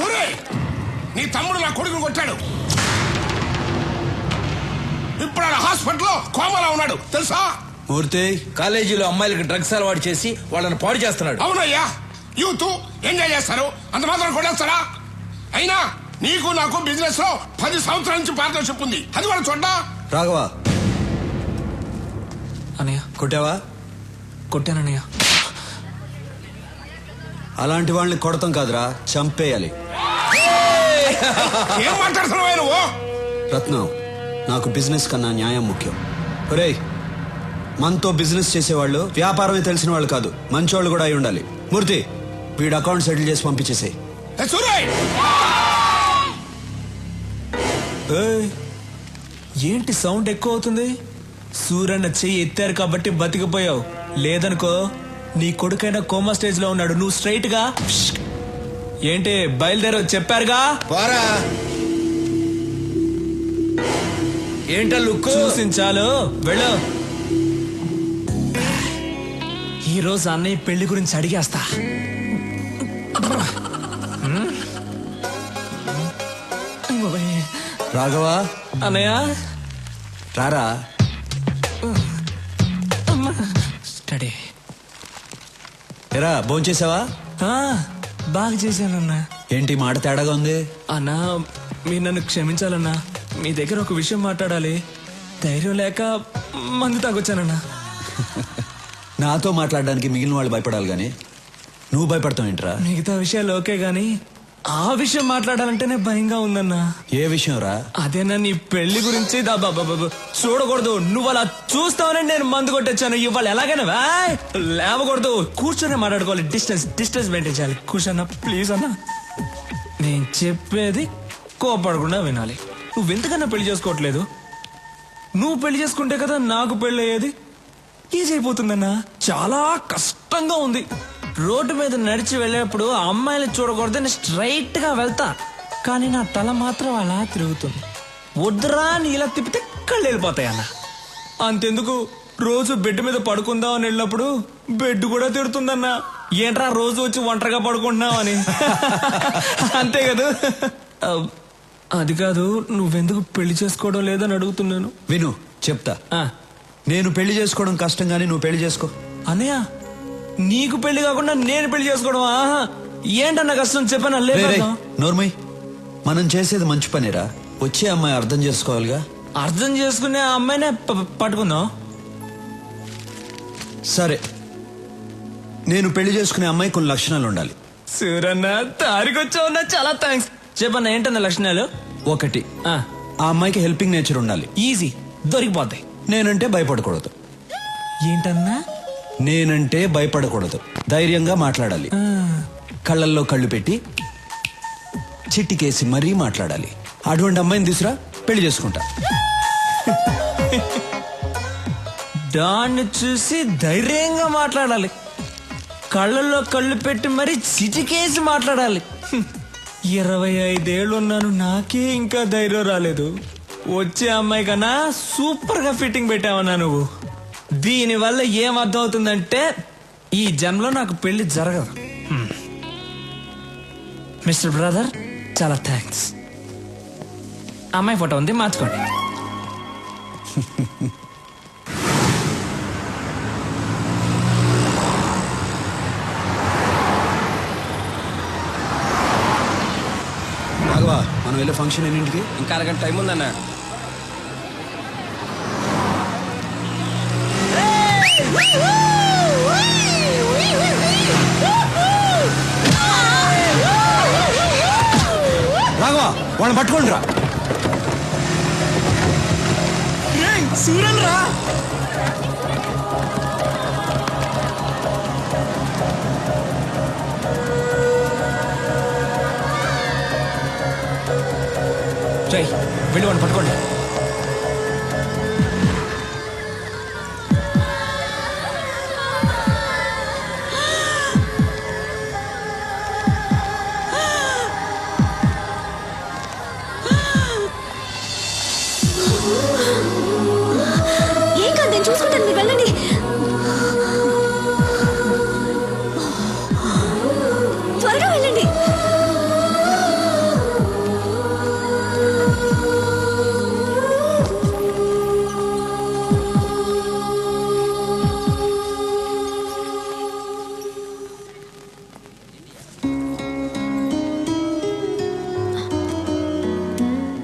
సూరే నీ తమ్ముడు నా కొడుకుని కొట్టాడు. ఇప్పుడు ఆయన హాస్పిటల్లో కోమలో ఉన్నాడు. తెలుసా? మూర్తి కాలేజీలో అమ్మాయిలకు డ్రగ్స్ అలవాటు చేసి వాళ్ళని పాడు చేస్తున్నాడు. అవునయ్యా యూత్ ఎంజాయ్ చేస్తారు. అంత మాత్రం కొట్టేస్తారా? అయినా నీకు నాకు బిజినెస్లో పది సంవత్సరాల నుంచి పార్ట్నర్షిప్ ఉంది. అది కూడా చూడ్డా రాఘవా. అనయ్య కొట్టావా? కొట్టానన్నయ్య. అలాంటి వాళ్ళని కొడతాం కాదురా చంపేయాలి. ఏం మాట్లాడుతున్నావు నువ్వు? రత్నం నాకు బిజినెస్ కన్నా న్యాయం ముఖ్యం. ఒరేయ్ మనతో బిజినెస్ చేసేవాళ్ళు వ్యాపారమే తెలిసిన వాళ్ళు కాదు మంచోళ్ళు కూడా అయి ఉండాలి. మూర్తి వీడు అకౌంట్ సెటిల్ చేసి పంపించేసేయ్. ఏయ్, ఏంటి సౌండ్ ఎక్కువ అవుతుంది? సూరన్న చెయ్యి ఎత్తారు కాబట్టి బతికిపోయావు. లేదనుకో నీ కొడుకైనా కోమా స్టేజ్లో ఉన్నాడు. నువ్వు స్ట్రైట్గా. ఏంటి బయలుదేరో చెప్పారుగా? పోరా. ఏంటా లుక్ చూసించాలు? వెళ్ళు. ఈ రోజు అన్నయ్య పెళ్ళి గురించి అడిగేస్తా. రాఘవా? అన్నయ్య? రారా? స్టడీ. ఎరా భోంచేసావా? బాగా చేశానన్నా. ఏంటి మాట తేడాగా ఉంది? అన్నా మీరు నన్ను క్షమించాలన్నా. మీ దగ్గర ఒక విషయం మాట్లాడాలి. ధైర్యం లేక మందు తాగొచ్చానన్నా. నాతో మాట్లాడడానికి మిగిలిన వాళ్ళు భయపడాలి గాని. నువ్వు భయపడతావు ఏంట్రా మిగతా విషయాలు ఓకే గాని ఆ విషయం మాట్లాడాలంటేనే భయంగా ఉందన్నా. ఏ విషయం రా? అదేనా నీ పెళ్ళి గురించి. చూడకూడదు. నువ్వు అలా చూస్తావని నేను మందు కొట్టొచ్చాను. ఇవాళ ఎలాగైనా. లేవకూడదు. కూర్చొని మాట్లాడుకోవాలి. డిస్టెన్స్ డిస్టెన్స్ మెయింటైన్ చేయాలి. కూర్చోన్నా ప్లీజ్ అన్నా. నేను చెప్పేది కోపడకుండా వినాలి. నువ్వెందుకన్నా పెళ్ళి చేసుకోవట్లేదు? నువ్వు పెళ్ళి చేసుకుంటే కదా నాకు పెళ్ళి అయ్యేది ఈజీ అయిపోతుందన్నా. చాలా కష్టంగా ఉంది. రోడ్డు మీద నడిచి వెళ్ళేప్పుడు ఆ అమ్మాయిని చూడకూడదని స్ట్రైట్గా వెళ్తా. కానీ నా తల మాత్రం అలా తిరుగుతుంది. వద్దురా అని ఇలా తిప్పితే కళ్ళు వెళ్ళిపోతాయి అన్న. అంతెందుకు? రోజు బెడ్ మీద పడుకుందాం అని వెళ్ళినప్పుడు బెడ్ కూడా తిడుతుందన్నా ఏంట్రా రోజు వచ్చి ఒంటరిగా పడుకుంటున్నావు అని? అంతే కదా? అది కాదు నువ్వెందుకు పెళ్ళి చేసుకోవడం లేదని అడుగుతున్నాను? విను చెప్తా. ఆ, నేను పెళ్ళి చేసుకోవడం కష్టం గానీ నువ్వు పెళ్ళి చేసుకో. అన్నయ్య నీకు పెళ్ళి కాకుండా నేను పెళ్ళి చేసుకోవడం ఆహా. ఏంటన్న కష్టం? చెప్పాను? నోర్మయ్ మనం చేసేది మంచి పనిరా? వచ్చే అమ్మాయి అర్థం చేసుకోవాలిగా? అర్థం చేసుకునే ఆ అమ్మాయినే ప- పట్టుకుందాం. సరే. నేను పెళ్ళి చేసుకునే అమ్మాయి కొన్ని లక్షణాలు ఉండాలి. సూరన్న తారికొచ్చావున్నా చాలా థ్యాంక్స్ చెప్పన్న ఏంటన్న లక్షణాలు? ఒకటి ఆ, ఆ అమ్మాయికి హెల్పింగ్ నేచర్ ఉండాలి. ఈజీ దొరికిపోతాయి. నేనంటే భయపడకూడదు. ఏంటన్నా? నేనంటే భయపడకూడదు. ధైర్యంగా మాట్లాడాలి. కళ్ళల్లో కళ్ళు పెట్టి చిట్టికేసి మరీ మాట్లాడాలి. అటువంటి అమ్మాయిని తీసురా పెళ్ళి చేసుకుంటా. దాన్ని చూసి ధైర్యంగా మాట్లాడాలి. కళ్ళల్లో కళ్ళు పెట్టి మరి చిటికేసి మాట్లాడాలి. ఇరవై ఐదేళ్ళు ఉన్నాను నాకే ఇంకా ధైర్యం రాలేదు. వచ్చే అమ్మాయి కన్నా సూపర్గా ఫిట్టింగ్ పెట్టావన్నా నువ్వు. దీని వల్ల ఏం అర్థం అవుతుందంటే ఈ జన్మలో నాకు పెళ్ళి జరగదు. మిస్టర్ బ్రదర్ చాలా థ్యాంక్స్ అమ్మాయి ఫోటో ఉంది మార్చుకోండి. రాఘవా మనం వెళ్ళే ఫంక్షన్ ఎన్నింటికి? ఇంకా అరగంట టైం ఉందన్నా. రాఘవా వాళ్ళని పట్టుకోండి రా సూరన్ రా జై వెళ్ళి వాడిని పట్టుకోండి.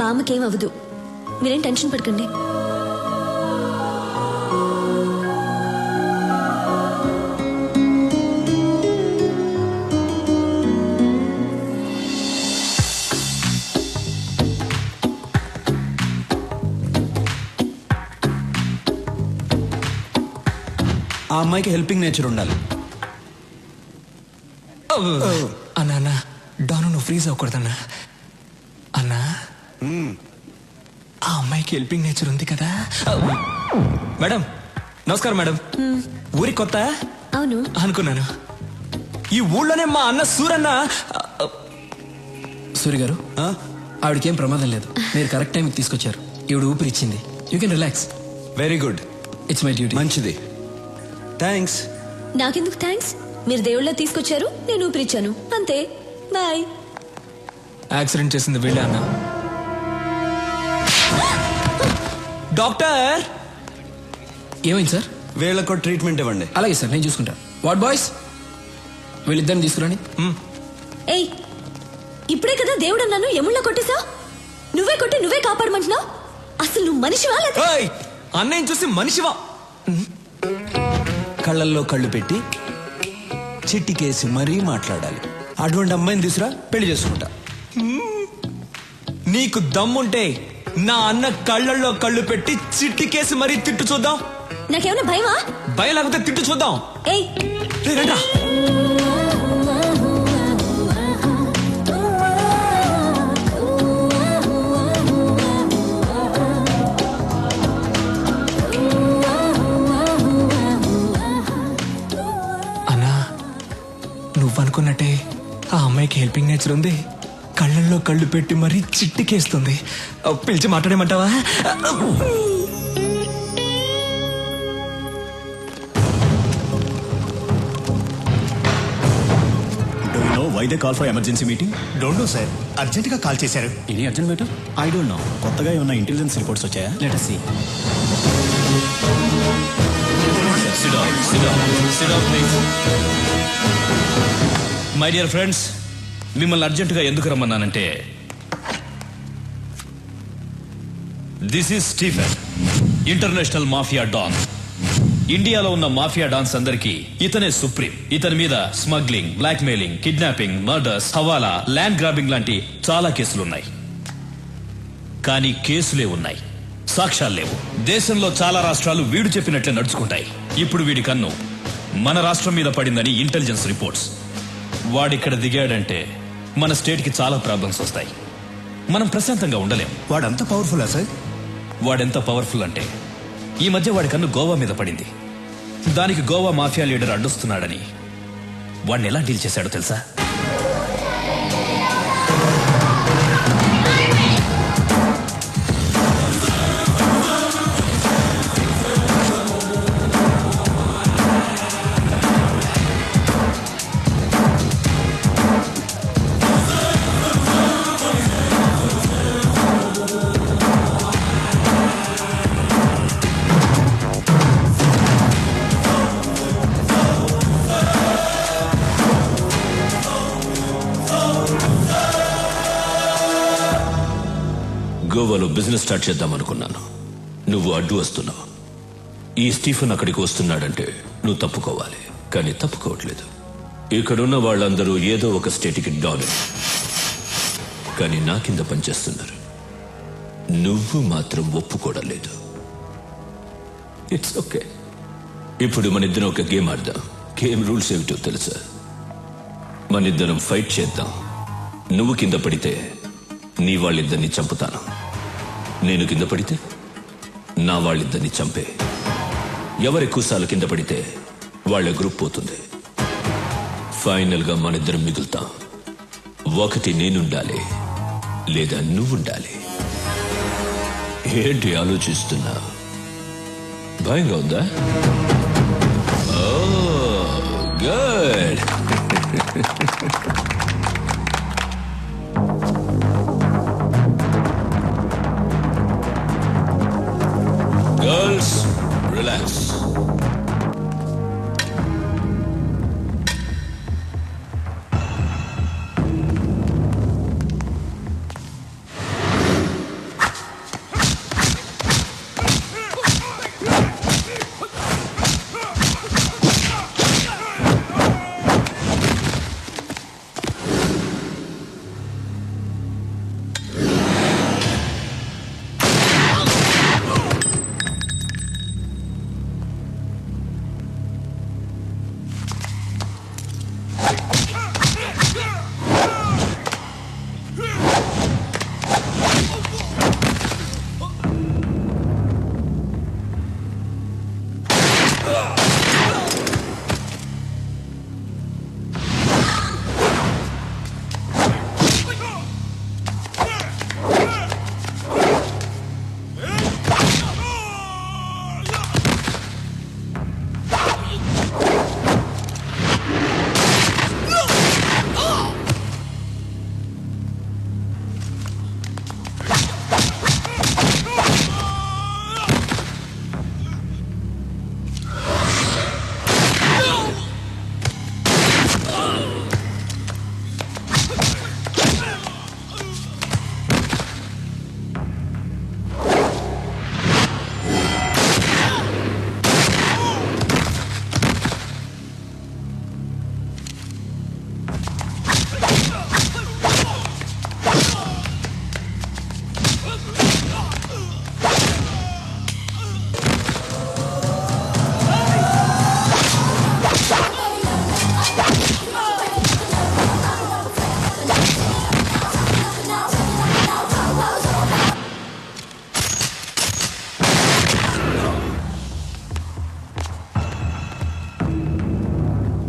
బామ్మకేం అవ్వదు మీరేం టెన్షన్ పడకండి. ఆ అమ్మాయికి హెల్పింగ్ నేచర్ ఉండాలి. అన్నా అన్నా డాను నువ్వు ఫ్రీజ్ అవ్వకూడదన్నా అన్నా ఆ అమ్మాయికి హెల్పింగ్ నేచర్ ఉంది కదా. మేడం నమస్కారం మేడం. ఊరి కొత్త? అవును. అనుకున్నాను. ఈ ఊళ్ళోనే మా అన్న సూరన్న సూర్య గారు ఆ? ఆవిడకేం ప్రమాదం లేదు. మీరు కరెక్ట్ టైంకి తీసుకొచ్చారు. ఈవిడ ఊపిరి ఇచ్చింది. You can relax very good it's my duty మంచిది. థ్యాంక్స్ నాకెందుకు థ్యాంక్స్ మీరు దేవుళ్ళ తీసుకొచ్చారు నేను ఊపిరిచ్చాను అంతే. బాయ్ యాక్సిడెంట్ చేసింది వీళ్ళే అన్న. డాక్టర్! ఏమైంది సార్? వీళ్ళకు ట్రీట్మెంట్ ఇవ్వండి. అలాగే సార్ నేను చూసుకుంటా. What boys? వీళ్ళిద్దరిని తీసుకురండి. ఏయ్ ఇప్పుడే కదా దేవుడు అన్నాను ఎముళ్ళ కొట్టేశా నువ్వే కొట్టి నువ్వే కాపాడమంటున్నావు? అసలు నువ్వు మనిషివా లేదా అన్నయ్యని చూసి మనిషివా? కళ్ళల్లో కళ్ళు పెట్టి చిట్టికేసి మరీ మాట్లాడాలి. అటువంటి అమ్మాయిని తీసురా పెళ్ళి చేసుకుంటా. నీకు దమ్ముంటే నా అన్న కళ్ళల్లో కళ్ళు పెట్టి చిట్టికేసి మరీ తిట్టు చూద్దాం. నాకేమైనా భయమా? భయం లేకపోతే తిట్టు చూద్దాం. ఏయ్. రేయ్, రండ్రా. అన్నా నువ్వనుకున్నట్టే ఆ అమ్మాయికి హెల్పింగ్ నేచర్ ఉంది. కళ్ళల్లో కళ్ళు పెట్టి మరీ చిట్టికేస్తుంది. పిలిచి మాట్లాడేమంటావా? Why they call for emergency meeting don't know sir అర్జెంట్గా కాల్ చేశారు. Any urgent matter I don't know కొత్తగా ఏమైనా ఇంటెలిజెన్స్ రిపోర్ట్స్ వచ్చాయా? Let us see. My dear friends మిమ్మల్ని అర్జెంటుగా ఎందుకు రమ్మన్నానంటే this is Stephen international mafia don. ఇండియాలో ఉన్న మాఫియా డాన్స్ అందరికీ ఇతనే సుప్రీం. ఇతని మీద smuggling blackmailing kidnapping murders hawala land grabbing లాంటి చాలా కేసులున్నాయి. కానీ కేసులే ఉన్నాయి. సాక్ష్యాలు లేవు. దేశంలో చాలా రాష్ట్రాలు వీడు చెప్పినట్లే నడుచుకుంటాయి. ఇప్పుడు వీడి కన్ను మన రాష్ట్రం మీద పడిందని ఇంటెలిజెన్స్ రిపోర్ట్స్. వాడిక్కడ దిగాడంటే మన స్టేట్కి చాలా ప్రాబ్లమ్స్ వస్తాయి. మనం ప్రశాంతంగా ఉండలేం. వాడంత పవర్ఫుల్ సార్? వాడెంత పవర్ఫుల్ అంటే ఈ మధ్య వాడి కన్ను గోవా మీద పడింది. దానికి గోవా మాఫియా లీడర్ అడ్డొస్తున్నాడని వాడిని ఎలా డీల్ చేశాడో తెలుసా? గోవాలో బిజినెస్ స్టార్ట్ చేద్దాం అనుకున్నాను. నువ్వు అడ్డు వస్తున్నావు. ఈ స్టీఫన్ అక్కడికి వస్తున్నాడంటే నువ్వు తప్పుకోవాలి కానీ తప్పుకోవట్లేదు. ఇక్కడున్న వాళ్ళందరూ ఏదో ఒక స్టేట్కి డాలర్ కానీ నా కింద పనిచేస్తున్నారు. నువ్వు మాత్రం ఒప్పుకోవడం లేదు. ఇట్స్ ఓకే ఇప్పుడు మన ఇద్దరం ఒక గేమ్ ఆడదాం. గేమ్ రూల్స్ ఏమిటో తెలుసా? మన ఇద్దరం ఫైట్ చేద్దాం. నువ్వు కింద పడితే నీ వాళ్ళిద్దరిని చంపుతాను. నేను కింద పడితే నా వాళ్ళిద్దరిని చంపే. ఎవరి కుసాలు కింద పడితే వాళ్ళ గ్రూప్ పోతుంది. ఫైనల్గా మనిద్దరం మిగులుతాం. ఒకటి నేనుండాలి లేదా నువ్వుండాలి. ఏంటి ఆలోచిస్తున్నా? భయంగా ఉందా? గుడ్. రిలాక్స్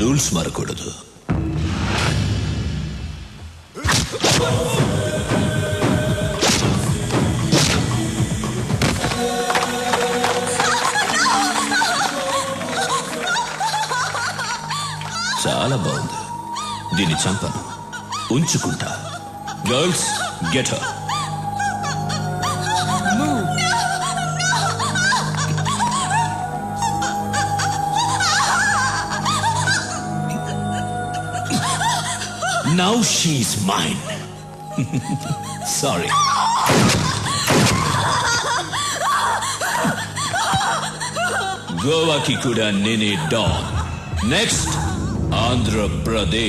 రూల్స్ మారకూడదు. చాలా బాగుంది. దీన్ని చంపను. ఉంచుకుంటా. Girls get now she's mine sorry గోవాకి కూడా నేనే డాన్ నెక్స్ట్ ఆంధ్రప్రదేశ్